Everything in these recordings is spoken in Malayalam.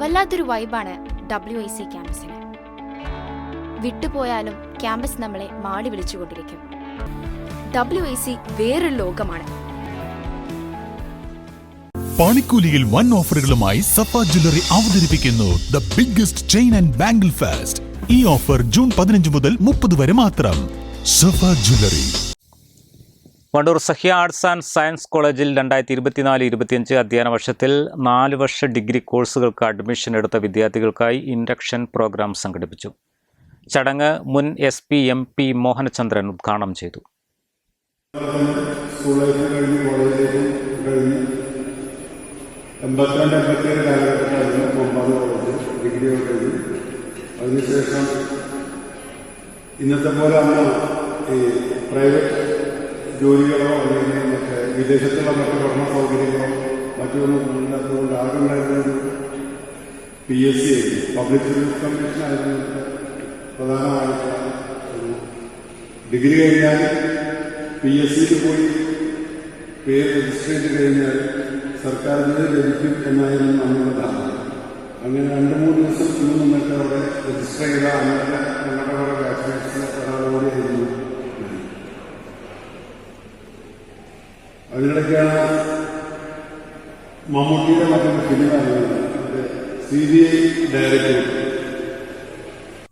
വല്ലാത്തൊരു വൈബാണ് ഡബ്ല്യു ഐ സി ക്യാമ്പസിന്. വിട്ടുപോയാലും ക്യാമ്പസ് നമ്മളെ മാടി വിളിച്ചുകൊണ്ടിരിക്കും. ഡബ്ല്യു ഐ സി വേറൊരു ലോകമാണ്. പണിക്കൂലിയിൽ വൺ ഓഫറുകളുമായി സഫ ജ്വല്ലറി അവതരിപ്പിക്കുന്നു the biggest chain and bangle fest ഈ ഓഫർ ജൂൺ പതിനഞ്ച് മുതൽ മുപ്പത് വരെ മാത്രം. Safa jewellery. Wandoor Sahya arts and science കോളേജിൽ രണ്ടായിരത്തി ഇരുപത്തിനാല് ഇരുപത്തിയഞ്ച് അധ്യയന വർഷത്തിൽ നാല് വർഷ ഡിഗ്രി കോഴ്സുകൾക്ക് അഡ്മിഷൻ എടുത്ത വിദ്യാർത്ഥികൾക്കായി ഇൻഡക്ഷൻ പ്രോഗ്രാം സംഘടിപ്പിച്ചു. ചടങ്ങ് മുൻ S P M P Mohanachandran ഉദ്ഘാടനം ചെയ്തു. അതിനുശേഷം ഇന്നത്തെ പോലെ അന്ന് ഈ പ്രൈവറ്റ് ജോലികളോ അല്ലെങ്കിൽ മറ്റേ വിദേശത്തുള്ള മറ്റു പഠന സൗകര്യങ്ങളോ മറ്റൊന്നും ഇല്ലാത്തതുകൊണ്ട് ആകെ ഉണ്ടായിരുന്നത് P S C public service commission ആയിരുന്നു. പ്രധാനമായിട്ടുള്ള ഡിഗ്രി കഴിഞ്ഞാൽ പി എസ് സിക്ക് പോയി പേര് രജിസ്റ്റർ ചെയ്ത് കഴിഞ്ഞാൽ സർക്കാരിന് ലഭിക്കും എന്നായിരുന്നു നമ്മുടെ ധാരണ. അങ്ങനെ രണ്ട് മൂന്ന് ദിവസം ഇന്ന് നിന്നിട്ട് അവിടെ രജിസ്റ്റർ ചെയ്ത അന്നത്തെ ഞങ്ങളുടെ കുറെ ബാച്ച്മേറ്റ്സിന് അതിനിടയ്ക്കാണ് മമ്മൂട്ടിയുടെ മറ്റൊരു cinema C B I director.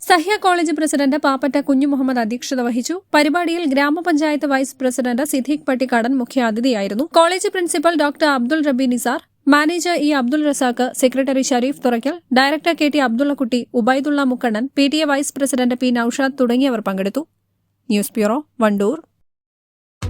Sahya college president Pappatta Kunju Muhammad അധ്യക്ഷത വഹിച്ചു. പരിപാടിയിൽ ഗ്രാമപഞ്ചായത്ത് vice president Siddique Pattikkadan മുഖ്യാതിഥിയായിരുന്നു. College principal doctor Abdul Rabi Nisar manager E Abdul Razak secretary Sharif Thurakkal director K T Abdullakutty Ubaidulla Mukkannan P T A vice president P Noushad തുടങ്ങിയവർ പങ്കെടുത്തു. News bureau Wandoor.